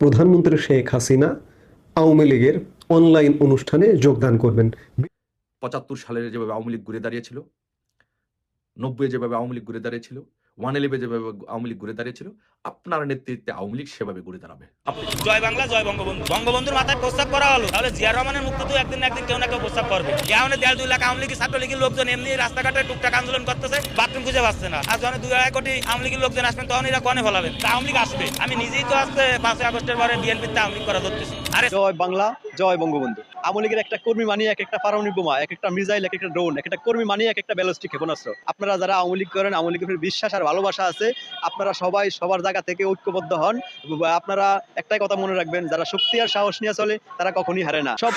প্রধানমন্ত্রী শেখ হাসিনা আওয়ামী লীগের অনলাইন অনুষ্ঠানে যোগদান করবেন। পঁচাত্তর সালের যেভাবে আওয়ামী লীগ ঘুরে দাঁড়িয়েছিল নব্বই যেভাবে আওয়ামী লীগ ঘুরে দাঁড়িয়েছিল ওয়ান ইলেভেন যেভাবে আওয়ামী লীগ ঘুরে দাঁড়িয়েছিল, আপনার নেতৃত্বে আওয়ামী লীগ সেভাবে ঘুরে দাঁড়াবে। জয় বাংলা, জয় বঙ্গবন্ধু। বঙ্গবন্ধুর মাথায় প্রস্তাব করা হলো। তাহলে জিয়া রহমানের মুক্তি তো একদিন একদিন কেউ না কেউ প্রস্তাব করবে। যেমন দেড় দুই লাখ আওয়ামী লীগের ছাত্রলীগের লোকজন এমনি রাস্তাঘাটে টুকটাক আন্দোলন করতেছে, বাথরুম খুঁজে পাচ্ছে না। আর যখন দুই আড়াই কোটি আওয়ামী লীগের লোকজন আসবেন, তখন এরা কনে ফলাবেন? আওয়ামী লীগ আসবে। আমি নিজেই তো আসতে পাঁচই আগস্টের পরে বিএনপিতে আওয়ামী লীগ করা ধরতেছি। জয় বাংলা জয় বঙ্গবন্ধু। আওয়ামী লীগের একটা কর্মী মানিয়ে এক একটা পারমাণবিক বোমা এক একটা মিসাইল এক একটা ড্রোন এক একটা কর্মী মানিয়ে এক একটা ব্যালস্টিক ক্ষেপণাস্ত্র। আপনারা যারা আওয়ামী লীগ করেন আওয়ামী লীগের বিশ্বাস আর ভালোবাসা আছে আপনারা সবাই সবার জায়গা থেকে ঐক্যবদ্ধ হন। আপনারা একটাই কথা মনে রাখবেন যারা শক্তি আর সাহস নিয়ে চলে তারা কখনই হারে না। সব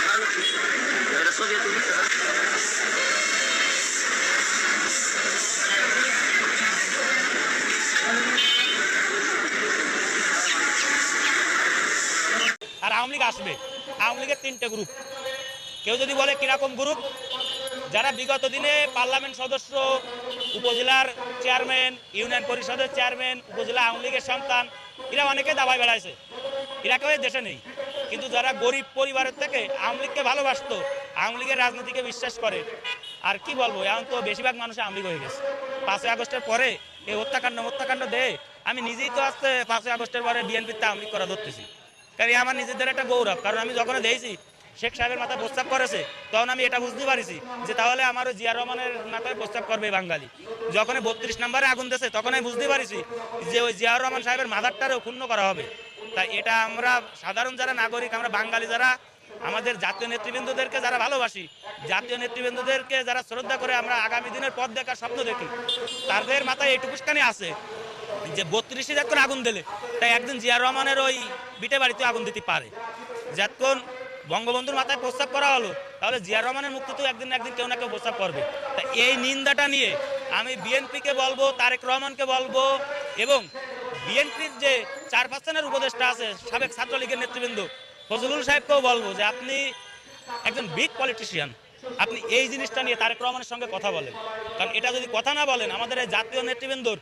লীগ আসবে, আওয়ামী লীগের তিনটে গ্রুপ কেউ যদি বলে কীরকম গ্রুপ যারা বিগত দিনে পার্লামেন্ট সদস্য, উপজেলার চেয়ারম্যান ইউনিয়ন পরিষদের চেয়ারম্যান উপজেলা আওয়ামী লীগের সন্তান, এরা অনেকে দাবায় বেড়াইছে। এরা কেউ দেশে নেই। কিন্তু যারা গরিব পরিবারের থেকে আওয়ামী লীগকে ভালোবাসতো, আওয়ামী লীগের রাজনীতিকে বিশ্বাস করে, আর কি বলব, এখন তো বেশিরভাগ মানুষ আওয়ামী লীগ হয়ে গেছে। পাঁচই আগস্টের পরে এই হত্যাকাণ্ড হত্যাকাণ্ড দেয় আমি নিজেই তো আসতে পাঁচই আগস্টের পরে বিএনপিতে আওয়ামী লীগ করা ধরতেছি। কারণ আমার নিজেদের একটা গৌরব। কারণ আমি যখন দেখছি, শেখ সাহেবের মাথায় প্রস্তাব করেছে, তখন আমি এটা বুঝতে পারিছি যে তাহলে আমারও জিয়া রহমানের মাথায় প্রস্তাব করবে বাঙালি। যখন বত্রিশ নম্বরে আগুন দিয়েছে, তখন আমি বুঝতে পারিছি যে ওই জিয়াউর রহমান সাহেবের মাথারটারও ক্ষুণ্ণ করা হবে। তাই এটা আমরা সাধারণ যারা নাগরিক, আমরা বাঙালি যারা, আমাদের জাতীয় নেতৃবৃন্দদেরকে যারা ভালোবাসি, জাতীয় নেতৃবৃন্দদেরকে যারা শ্রদ্ধা করে আমরা আগামী দিনের পথ দেখার স্বপ্ন দেখি, তাদের মাথায় এইটুকুখানি আছে। যে যখন আগুন দিলে, তাই একদিন জিয়া রহমানের ওই বিটে বাড়িতে আগুন দিতে পারে। যখন বঙ্গবন্ধুর মাথায় প্রস্তাব করা হলো, তাহলে জিয়া রহমানের মুক্তি তো একদিন একদিন কেউ না কেউ প্রস্তাব করবে। তা এই নিন্দাটা নিয়ে আমি বিএনপিকে বলব, তারেক রহমানকে বলব, এবং বিএনপির যে চার পার্সেন্টের উপদেষ্টা আছে, সাবেক ছাত্রলীগের নেতৃবৃন্দ, ফজলুল সাহেবকেও বলব যে আপনি একজন বিগ পলিটিশিয়ান আপনি এই জিনিসটা নিয়ে তারেক রহমানের সঙ্গে কথা বলেন। কারণ এটা যদি কথা না বলেন, আমাদের এই জাতীয় নেতৃবৃন্দর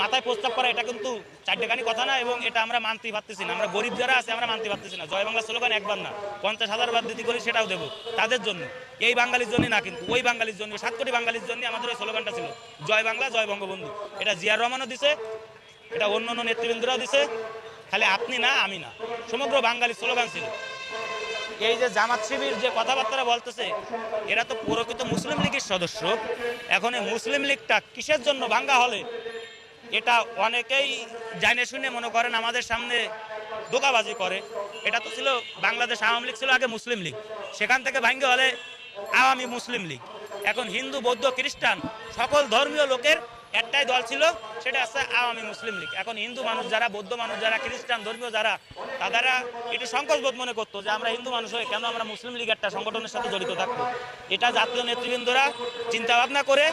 মাথায় প্রস্তাব করা এটা কিন্তু চারটেখানি কথা না এবং এটা আমরা মানতে পারতেছি না। আমরা গরিব যারা আছে, আমরা মানতে পারতেছি না। জয় বাংলা স্লোগান একবার না। পঞ্চাশ হাজার বার দিতে করি সেটাও দেবো। তাদের জন্য। এই বাঙালির জন্য না, কিন্তু ওই বাঙালির জন্য, সাত কোটি বাঙালির জন্য আমাদের ওই স্লোগানটা ছিল, জয় বাংলা, জয় বঙ্গবন্ধু। এটা জিয়ার রহমানও দিছে, এটা অন্য অন্য নেতৃবৃন্দরাও দিছে। খালি আপনি না, আমি না। সমগ্র বাঙালি স্লোগান ছিল। এই যে জামাত শিবির যে কথাবার্তা বলতেছে, এরা তো প্রকৃত মুসলিম লীগের সদস্য। এখন এই মুসলিম লীগটা কিসের জন্য ভাঙ্গা হলে? এটা অনেকেই জানে শুনে মনে করেন আমাদের সামনে ধোকাবাজি করে। এটা তো ছিল বাংলাদেশ আওয়ামী লীগ ছিল আগে মুসলিম লীগ। সেখান থেকে ভাঙ্গে হলে আওয়ামী মুসলিম লীগ। এখন হিন্দু, বৌদ্ধ, খ্রিস্টান সকল ধর্মীয় লোকের একটাই দল ছিল, সেটা আছে আওয়ামী মুসলিম লীগ। এখন হিন্দু মানুষ যারা, বৌদ্ধ মানুষ যারা, খ্রিস্টান ধর্মীয় যারা তারা একটু সংকোচবোধ মনে করতো যে আমরা হিন্দু মানুষ হয়ে কেন আমরা মুসলিম লীগ একটা সংগঠনের সাথে জড়িত থাকব? এটা জাতীয় নেতৃবৃন্দরা চিন্তা ভাবনা করে,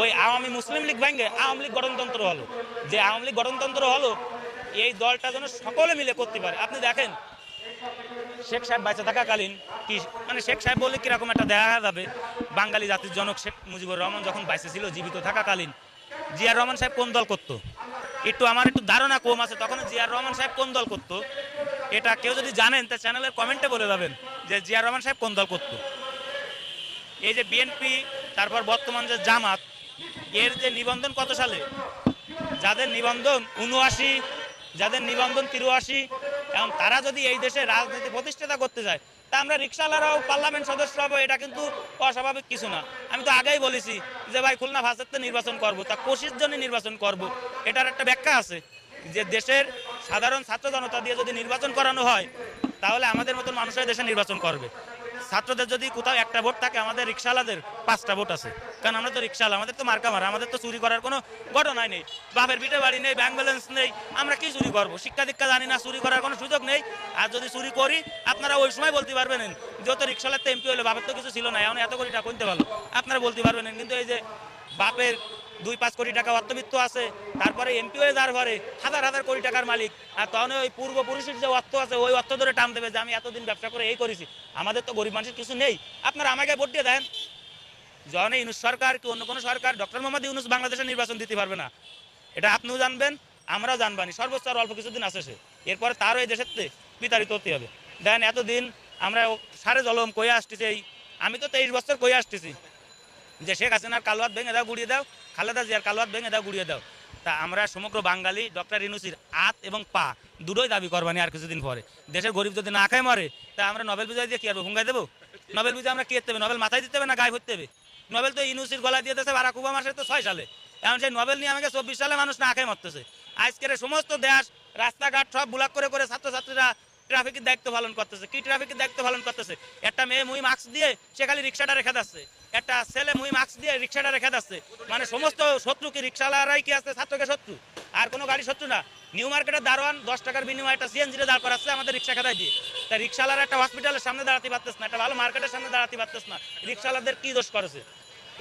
ওই আওয়ামী মুসলিম লীগ ভাঙ্গে আওয়ামী লীগ গঠনতন্ত্র হলো। যে আওয়ামী লীগ গঠনতন্ত্র হলো, এই দলটা যেন সকলে মিলে করতে পারে। আপনি দেখেন, শেখ সাহেব বেঁচে থাকাকালীন কি মানে শেখ সাহেব বলে কীরকম একটা দেখা যাবে? বাঙালি জাতির জনক শেখ মুজিবুর রহমান যখন বাইসে ছিল, জীবিত থাকাকালীন জিয়ার রহমান সাহেব কোন দল করতো? একটু আমার একটু ধারণা কম আছে তখন জিয়ার রহমান সাহেব কোন দল করতো? এটা কেউ যদি জানেন, তা চ্যানেলের কমেন্টে বলে যাবেন যে জিয়ার রহমান সাহেব কোন দল করতো? এই যে বিএনপি তারপর বর্তমান যে জামাত, এর যে নিবন্ধন কত সালে? যাদের নিবন্ধন উনআশি যাদের নিবন্ধন তিরুয়াশি এবং তারা যদি এই দেশে রাজনীতি প্রতিষ্ঠাতা করতে চায় তা আমরা রিক্সাওয়ালারাও পার্লামেন্ট সদস্য হব এটা কিন্তু অস্বাভাবিক কিছু না। আমি তো আগেই বলেছি যে ভাই, খুলনা ভাষাতে নির্বাচন করব, তা কোশির জন্য নির্বাচন করব, এটার একটা ব্যাখ্যা আছে। যে দেশের সাধারণ ছাত্র জনতা দিয়ে যদি নির্বাচন করানো হয়, তাহলে আমাদের মতন মানুষের দেশে নির্বাচন করবে। ছাত্রদের যদি কোথাও একটা ভোট থাকে, আমাদের রিক্সাওয়ালাদের পাঁচটা ভোট আছে। কারণ আমরা তো রিক্সাওয়ালা, আমাদের তো মার্কা মারা, আমাদের তো চুরি করার কোনো ঘটনাই নেই। বাপের পিঠে বাড়ি নেই ব্যাংক ব্যালেন্স নেই, আমরা কি চুরি করব? শিক্ষা দীক্ষা জানি না, চুরি করার কোনো সুযোগ নেই। আর যদি চুরি করি, আপনারা ওই সময় বলতে পারবেন যেহেতু রিক্সাওয়ালার তো এমপি হলে, বাপের তো কিছু ছিল না, এখন এত কোটি টাকা কিনতে পারল? আপনারা বলতে পারবেন কিন্তু এই যে বাপের দুই পাঁচ কোটি টাকা অর্থবিত্ত আছে, তারপরে এমপি হয়ে যার ঘরে হাজার হাজার কোটি টাকার মালিক। আর তখন ওই পূর্বপুরুষের যে অর্থ আছে, ওই অর্থ ধরে টান দেবে যে আমি এতদিন ব্যবসা করে এই করেছি। আমাদের তো গরিব মানুষের কিছু নেই। আপনারা আমাকে ভোট দিয়ে দেন। যখন ইউনুস সরকার কি অন্য কোনো সরকার, ডক্টর মোহাম্মদ ইউনুস বাংলাদেশে নির্বাচন দিতে পারবে না। এটা আপনিও জানবেন, আমরাও জানবানি। সর্বোচ্চ আর অল্প কিছুদিন আছে সে। এরপরে তারও এই দেশের বিতাড়িত হতে হবে। দেন এতদিন আমরা সারে জলম কয়ে আসতেছি আমি তো তেইশ বছর কয়ে আসতেছি যে শেখ হাসিনার কালুয়াত ভেঙে দাও, গুড়িয়ে দাও। খালেদা জিয়ার কালুয়াত ভেঙে দাও, গুড়িয়ে দাও। তা আমরা সমগ্র বাঙালি ডক্টর ইনুসির আত এবং পা দুটোই দাবি করবানি আর কিছুদিন পরে। দেশের গরিব যদি না খায় মরে, তা আমরা নোবেল বিজয় দিয়ে কি করব হুঙ্গাই দেবো? নোবেল বিজয় আমরা কি করতে হবে? নোবেল মাথায় দিতে হবে না গায়ে ভরতে হবে? নোবেল তো ইনুসির গলায় দিয়ে দিয়েছে বারাক ওবামা সে তো ছয় সালে। এখন সেই নোবেল নিয়ে আমাকে চব্বিশ সালে মানুষ না খেয়ে মরতেছে। আজকের সমস্ত দেশ, রাস্তাঘাট সব ব্লক করে করে ছাত্রছাত্রীরা ট্রাফিকের দায়িত্ব পালন করতেছে। কি ট্রাফিকের দায়িত্ব পালন করতেছে? একটা মেয়ে মুই মাস্ক দিয়ে সে খালি রিক্সাটা রেখে যাচ্ছে। একটা ছেলে মুই মাস্ক দিয়ে রিক্সাটা রেখে যাচ্ছে। মানে সমস্ত শত্রু কি রিক্সাওয়ালারাই কি আছে? ছাত্রকে শত্রু? আর কোনো গাড়ি শত্রু না। নিউ মার্কেটের দারোয়ান দশ টাকার বিনিময়ে একটা সিএনজিতে দাঁড় করাচ্ছে, আমাদের রিক্সা খাতায় দিয়ে। তা রিক্সাওয়ালার একটা হসপিটালের সামনে দাঁড়াতে পারতেছ না, একটা ভালো মার্কেটের সামনে দাঁড়াতে পারতেছ না। রিক্সাওয়ালাদের কি দোষ করেছে?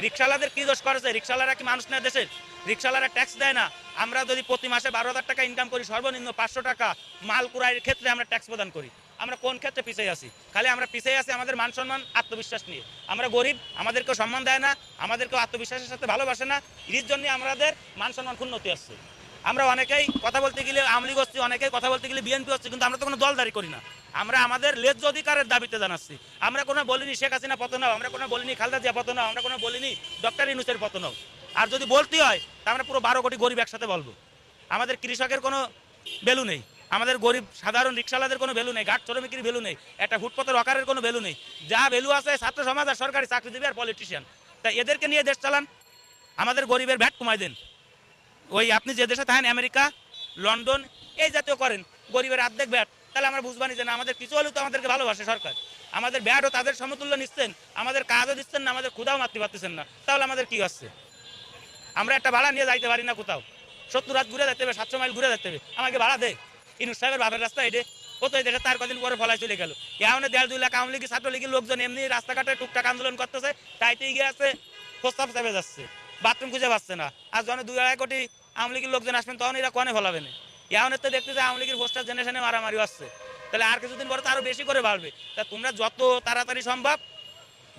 রিক্সাওয়ালাদের কি দোষ করেছে? রিক্সাওয়ালারা কি মানুষ না দেশের? রিক্সাওয়ালারা ট্যাক্স দেয় না। আমরা যদি প্রতি মাসে বারো হাজার টাকা ইনকাম করি, সর্বনিম্ন পাঁচশো টাকা মাল কুড়াইয়ের ক্ষেত্রে আমরা ট্যাক্স প্রদান করি। আমরা কোন ক্ষেত্রে পিছিয়ে আছি? খালি আমরা পিছিয়ে আছি আমাদের মান সম্মান, আত্মবিশ্বাস নিয়ে। আমরা গরিব আমাদেরকেও সম্মান দেয় না আমাদেরকেও আত্মবিশ্বাসের সাথে ভালোবাসে না। এর জন্য আমাদের মান সম্মান ক্ষুণ্ণতি আসছে আমরা অনেকেই কথা বলতে গেলে লীগ হচ্ছে, অনেকেই কথা বলতে গেলে বিএনপি হচ্ছে, কিন্তু আমরা তো কোনো দলদারি করি না। আমরা আমাদের ন্যায্য অধিকারের দাবিতে জানাচ্ছি। আমরা কোনো বলিনি শেখ হাসিনা পতন হও আমরা কোনো বলিনি খালদা জিয়া পতন আমরা কোনো বলিনি ডক্টর ইনুসের পতন আর যদি বলতে হয়, তা আমরা পুরো বারো কোটি গরিব একসাথে বলব। আমাদের কৃষকের কোনো ভ্যালু নেই। আমাদের গরিব সাধারণ রিক্সাওয়ালাদের কোনো ভ্যালু নেই। ঘাট শ্রমিকের ভ্যালু নেই। একটা ফুটপথের অকারের কোনো ভ্যালু নেই। যা ভ্যালু আছে, ছাত্র সমাজ আর সরকারি চাকরি দেবে আর পলিটিশিয়ান তাই এদেরকে নিয়ে দেশ চালান। আমাদের গরিবের ভ্যাট কমাই দেন। ওই আপনি যে দেশে থাকেন, আমেরিকা, লন্ডন, এই জাতীয় করেন। গরিবের অর্ধেক ব্যাট তাহলে আমরা বুঝবানি যে না, আমাদের কিছু হলেও তো আমাদেরকে ভালোবাসে সরকার। আমাদের ব্যাটও তাদের সমতুল্য নিচ্ছেন, আমাদের কাজও দিচ্ছেন না, আমাদের ক্ষুদাও মারতে পারতেছেন না। তাহলে আমাদের কি হচ্ছে? আমরা একটা ভাড়া নিয়ে যাইতে পারি না কোথাও। সত্তর রাত ঘুরে যেতে হবে, সাতশো মাইল ঘুরে যেতে হবে। আমাকে ভাড়া দে। ইনুস সাহেবের বাপের রাস্তা এটে কত এই দেশে তার কদিন পরে ফলাই চলে গেল। এমন দেড় দুই লাখ আওয়ামী লীগ ছাত্রলীগের লোকজন এমনি রাস্তাঘাটে টুকটাক আন্দোলন করতেছে তাইতেই গিয়ে আছে, প্রস্তাব চাপে যাচ্ছে। বাথরুম খুঁজে পাচ্ছে না। আর যখন দুই আড়াই কোটি আওয়ামী লীগের লোকজন আসবেন, তখন এরা কনে ফলাবে না? এমন তো দেখতে যে আওয়ামী লীগের পোস্টার জেনারেশনে মারামারি আসছে তাহলে আর কিছুদিন পরে তো আরও বেশি করে বাড়বে। তা তোমরা যত তাড়াতাড়ি সম্ভব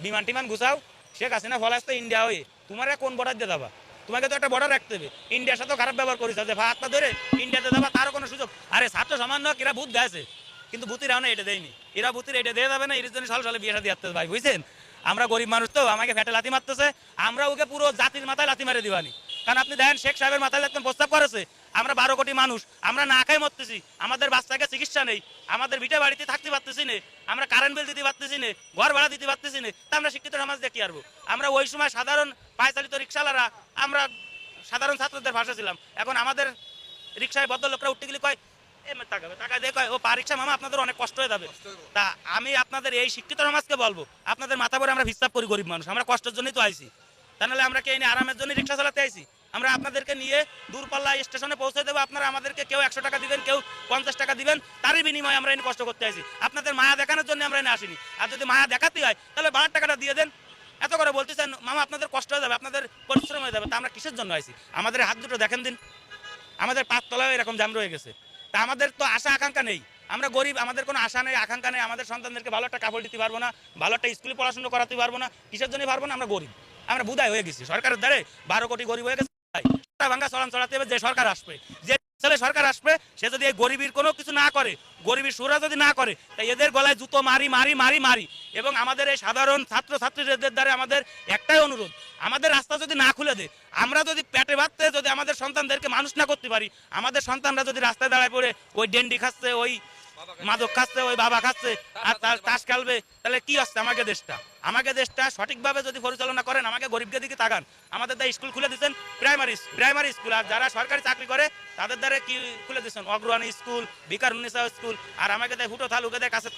বিমান টিমান গুছাও শেখ হাসিনা ফলাস তো ইন্ডিয়া হয়ে তোমার কোন বর্ডার দিয়ে যাবা? তোমাকে তো একটা বর্ডার রাখতে হবে। ইন্ডিয়ার সাথেও খারাপ ব্যবহার করিস যে ভাত ধরে ইন্ডিয়াতে যাবা, তারও কোনো সুযোগ। আরে ছাত্র সামান্য এরা বুথ দেয় কিন্তু বুথির এখনও এটা দেয়নি। এরা বুথির এটা দিয়ে যাবে না এর জন্য সাল সালে বিয়ে সাথে আসতে ভাই, বুঝছেন? আমরা গরিব মানুষ তো, আমাকে ফ্যাটে লাথি মারতেছে। আমরা ওকে পুরো জাতির মাথায় লাথি মেরে দিবানি। কারণ আপনি দেখেন শেখ সাহেবের মাথায় একদম প্রস্তাব করেছে আমরা বারো কোটি মানুষ আমরা না খাই মরতেছি আমাদের বাচ্চাকে চিকিৎসা নেই আমাদের ভিটে বাড়িতে থাকতে পারতেছি না আমরা কারেন্ট বিল দিতে পারতেছি না ঘর ভাড়া দিতে পারতেছি না তা আমরা শিক্ষিত সমাজ দেখি আরবো আমরা ওই সময় সাধারণ পায়চালিত রিক্সাওয়ালারা আমরা সাধারণ ছাত্রদের ভাষা ছিলাম এখন আমাদের রিক্সায় ভদ্রলোকরা উঠতে গেলে কয় এ মা তাকাবে টাকা দিয়ে কয় ও পা মামা আপনাদের অনেক কষ্ট হয়ে যাবে। তা আমি আপনাদের এই শিক্ষিত সমাজকে বলব আপনাদের মাথা ভরে আমরা হিসাব করি গরিব মানুষ আমরা কষ্টের জন্যই তো আইছি। তা নাহলে আমরা কে আরামের জন্য রিক্সা চালাতে আইছি? আমরা আপনাদেরকে নিয়ে দূরপাল্লা স্টেশনে পৌঁছে দেবো, আপনারা আমাদেরকে কেউ একশো টাকা দিবেন, কেউ পঞ্চাশ টাকা দিবেন, তারই বিনিময়ে আমরা এনে কষ্ট করতে আইছি। আপনাদের মায়া দেখানোর জন্য আমরা এনে আসিনি। আর যদি মায়া দেখাতে হয়, তাহলে বাড়ার টাকাটা দিয়ে দেন। এত করে বলতেছেন মামা, আপনাদের কষ্ট হয়ে যাবে, আপনাদের পরিশ্রম হয়ে যাবে, তা আমরা কিসের জন্য আইছি? আমাদের হাত দুটো দেখেন দিন। আমাদের পাঁচ তলায় এরকম জাম রয়ে গেছে। তা আমাদের তো আশা আকাঙ্ক্ষা নেই। আমরা গরিব, আমাদের কোনো আশা নেই, আকাঙ্ক্ষা নেই। আমাদের সন্তানদেরকে ভালো একটা কাপড় দিতে পারব না, ভালো একটা স্কুলে পড়াশোনা করাতে পারব না, কিসের জন্যই পারব না? আমরা গরিব। আমরা বুধাই হয়ে গেছি। সরকারের দ্বারে বারো কোটি গরিব হয়ে গেছে। ভাঙ্গা চলান চড়াতে হবে যে সরকার আসবে। যে ছেলে সরকার আসবে, সে যদি এই গরিবের কোনো কিছু না করে, গরিবের সুরা যদি না করে, তাই এদের গলায় জুতো মারি মারি মারি মারি। এবং আমাদের এই সাধারণ ছাত্র ছাত্রীদের দ্বারা আমাদের একটাই অনুরোধ, আমাদের রাস্তা যদি না খুলে দেয়, আমরা যদি পেটে ভাবতে যদি আমাদের সন্তানদেরকে মানুষ না করতে পারি, আমাদের সন্তানরা যদি রাস্তায় দাঁড়ায় পড়ে, ওই ডেন্ডি খাচ্ছে, ওই মাদক খাচ্ছে, ওই বাবা খাচ্ছে, আর তার তাস খেলবে, তাহলে কি আসছে আমাকে দেশটা? আমাকে দেশটা সঠিকভাবে যদি পরিচালনা করেন, আমাকে গরিবকে দিকে তাকান। আমাদের দ্বারা স্কুল খুলে দিচ্ছেন প্রাইমারি প্রাইমারি স্কুল, আর যারা সরকারি চাকরি করে, তাদের দ্বারা কি খুলে দিচ্ছেন অগ্রহানি স্কুল বিকার উন্নিশ স্কুল, আর আমাকে দেয় হুটো থালুকে দেয় কাছে